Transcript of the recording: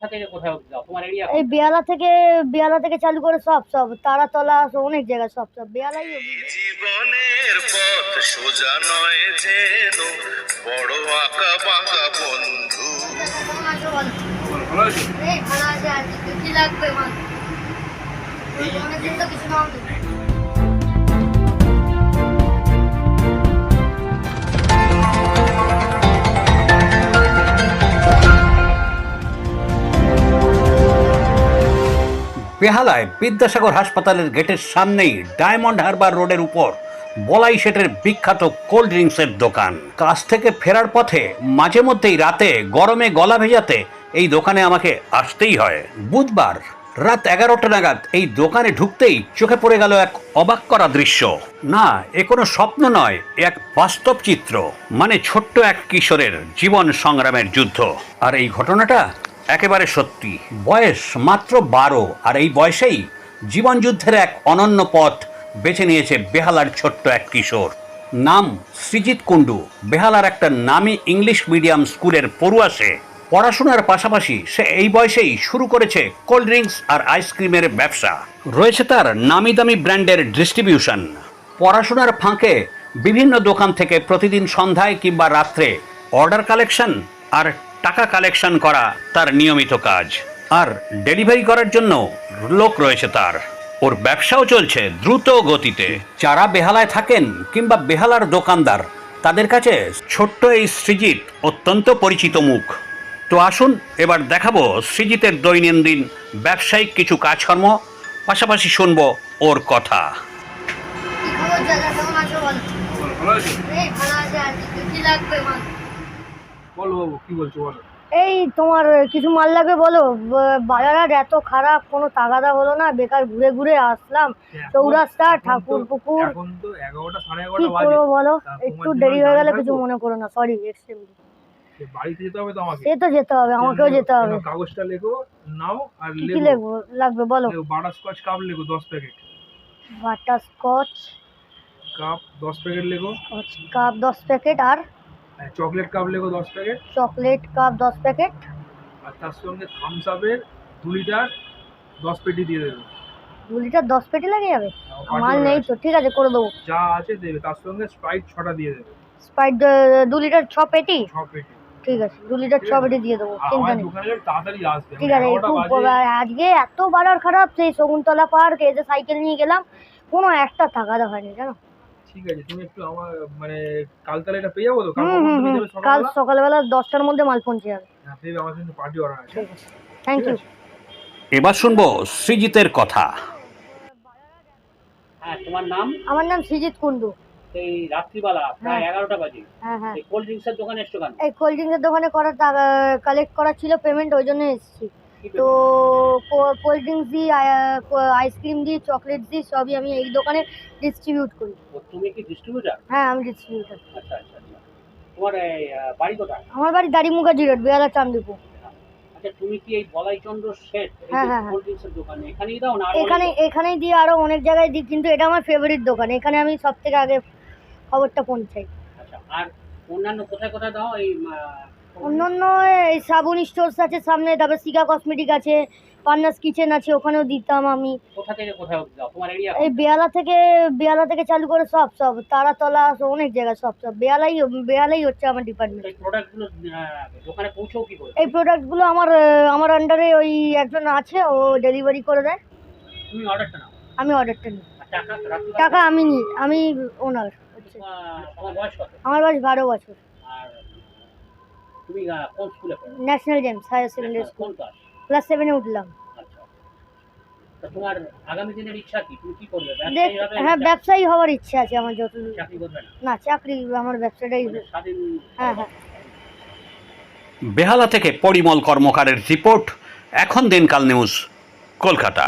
কোথা থেকে কোথায় যাও? তোমার এরিয়া এই বেহালা থেকে বেহালা থেকে চালু করে সব সব। তারাতলা অনেক জায়গায় সব সব। বেহালাই জীবনের পথ সোজা নয় যেন বড় আঁকা বাঁকা বন্ধু। ভালো আছো? কি। লাগবে কিছু বেহালায় বিদ্যাসাগর হাসপাতালের গেটের সামনেই ডায়মন্ড হারবার রোডের উপর বলাই শেটের বিখ্যাত কোল্ড ড্রিঙ্কসের দোকান। কাজ থেকে ফেরার পথে মাঝে মধ্যেই রাতে গরমে গলা ভেজাতে এই দোকানে আমাকে আসতেই হয়। বুধবার রাত এগারোটা নাগাদ এই দোকানে ঢুকতেই চোখে পড়ে গেল এক অবাক করা দৃশ্য। না, এ কোনো স্বপ্ন নয় এক বাস্তব চিত্র মানে ছোট্ট এক কিশোরের জীবন সংগ্রামের যুদ্ধ। আর এই ঘটনাটা একেবারে সত্যি। বয়স মাত্র বারো, আর এই বয়সেই জীবনযুদ্ধের এক অনন্য পথ বেছে নিয়েছে বেহালার ছোট্ট এক কিশোর। নাম সৃজিত কুণ্ডু। বেহালার একটা নামি ইংলিশ মিডিয়াম স্কুলের পড়ুয়া সে। পড়াশোনার পাশাপাশি সে এই বয়সেই শুরু করেছে কোল্ড ড্রিঙ্কস আর আইসক্রিমের ব্যবসা। রয়েছে তার নামি দামি ব্র্যান্ডের ডিস্ট্রিবিউশন। পড়াশোনার ফাঁকে বিভিন্ন দোকান থেকে প্রতিদিন সন্ধ্যায় কিংবা রাত্রে অর্ডার কালেকশন আর টাকা কালেকশন করা তার নিয়মিত কাজ। আর ডেলিভারি করার জন্য লোক রয়েছে তার। ওর ব্যবসাও চলছে দ্রুত গতিতে। যারা বেহালায় থাকেন কিংবা বেহালার দোকানদার তাদের কাছে ছোট্ট এই সৃজিত অত্যন্ত পরিচিত মুখ। তো আসুন এবার দেখাবো সৃজিতের দৈনন্দিন ব্যবসায়িক কিছু কাজকর্ম। পাশাপাশি শুনব ওর কথা। ভালো আছো। ভালো আছে আর কি। লাগবে বলো বাবু কি বলছো বলো। এই তোমার কিছু মাল লাগবে বলো? বাজার এত খারাপ কোনো তাগাদা হলো না বেকার ঘুরে ঘুরে আসলাম। চৌরাস্তা ঠাকুর পুকুর। কি করব বলো? একটু দেরি হয়ে গেলে কিছু মনে করো না সরি এক্সট্রিমলি সে বাড়িতে যেতে হবে তো আমাকে? সে তো যেতে হবে আমাকেও যেতে হবে। এনাও কাগজটা লেখো নাও আর কি কি লেখো। লাগবে বলো? বাটার স্কচ কাপ লেখো দশ প্যাকেট। বাটার স্কচ কাপ দশ প্যাকেট লেখো। কাপ দশ প্যাকেট আর চকলেট কাপ লেখো দশ প্যাকেট চকলেট কাপ দশ প্যাকেট আর তার সঙ্গে থামস আপের দু লিটার দশ পেটি দিয়ে দেবে। দু লিটার দশ পেটি লাগে যাবে? মাল নেই তো ঠিক আছে করে দেবো। যা আছে দেবে তার সঙ্গে স্প্রাইট ছটা দিয়ে দেবে। স্প্রাইট দু লিটার ছ পেটি? ছ পেটি। ঠিক আছে দু লিটার ছ পেটি দিয়ে দেবো চিন্তা নেই। তাড়াতাড়ি আসবে। ঠিক আছে এগারোটা একটু বাজে। আজকে এত বাজার খারাপ সেই শকুন্তলা পার্ক এই যে সাইকেল নিয়ে গেলাম কোনো একটা টাকা হয়নি জানো? ঠিক আছে তুমি একটু আমার মানে কাল তাহলে এটা পেয়ে যাব তো? সকালবেলা? দশটার মধ্যে মাল পৌঁছে যাবে। হ্যাঁ পেয়ে যাবে, আমার কিন্তু পার্টি অর্ডার আছে। থ্যাংক ইউ এবার শুনব সৃজিতের কথা। হ্যাঁ তোমার নাম? আমার নাম সৃজিত কুন্ডু সেই রাত্রিবেলা প্রায় হ্যাঁ। এগারোটা বাজে। হ্যাঁ হ্যাঁ। এই কোল্ড ড্রিঙ্কসের দোকানে এসছো কেন? এই কোল্ড ড্রিঙ্কসের দোকানে করা টাকা কালেক্ট করা ছিল পেমেন্ট ওই জন্য এসেছি। তো কোল্ড ড্রিঙ্কস দিই আইসক্রিম দিই চকলেট দিই সবই আমি এই দোকানে ডিস্ট্রিবিউট করি। তুমি কি ডিস্ট্রিবিউটার হ্যাঁ আমি ডিস্ট্রিবিউটার আচ্ছা আচ্ছা আচ্ছা। তোমার বাড়ি কোথায়? আমার বাড়ি দাড়িমুখাজি রোড বেহালা চান্দিপুর। আচ্ছা তুমি কি এই বলাইচন্দ্র শেঠ হ্যাঁ, হ্যাঁ, হ্যাঁ। কোল্ড ড্রিঙ্কসের দোকানে এখানেই দাও না এখানে এখানেই দিয়ে আরও অনেক জায়গায় দিই কিন্তু এটা আমার ফেভারিট দোকান। এখানে আমি সব থেকে আগে খবরটা পৌঁছাই। আচ্ছা আর অন্যান্য কোথায় কোথায় দাও? এই আহ, অন্যান্য এই সাবুন স্টোর্স আছে সামনে তারপরে সিকা কসমেটিক আছে পান্নাস কিচেন আছে ওখানেও দিতাম আমি। কোথা থেকে কোথায় অবধি তোমার এরিয়া এই বেহালা থেকে বেয়ালা থেকে চালু করে সব সব তারাতলা অনেক জায়গায় সব সব। বেহালাই বেহালাই হচ্ছে আমার ডিপার্টমেন্ট এই প্রোডাক্টগুলো দোকানে পৌঁছেও কি করে? এই প্রোডাক্টগুলো আমার আমার আন্ডারে ওই একজন আছে ও ডেলিভারি করে দেয়। তুমি অর্ডারটা নাও। আমি অর্ডারটা নিই। টাকা আমি নিই আমি ওনার আমার বয়স বারো বছর। তুমি কোন স্কুলে পড়ো? National Games Higher Secondary School class class সেভেনে উঠলাম। আচ্ছা। তোমার আগামী দিনের ইচ্ছা কি? তুমি কি করবে? হ্যাঁ ব্যবসায়ী হওয়ার ইচ্ছা আছে আমার যত চাকরি করবে না? না চাকরি আমার ব্যবসাটাই মানে হ্যাঁ হ্যাঁ। বেহালা থেকে পরিমল কর্মকারের রিপোর্ট এখন দিনকাল নিউজ কলকাতা।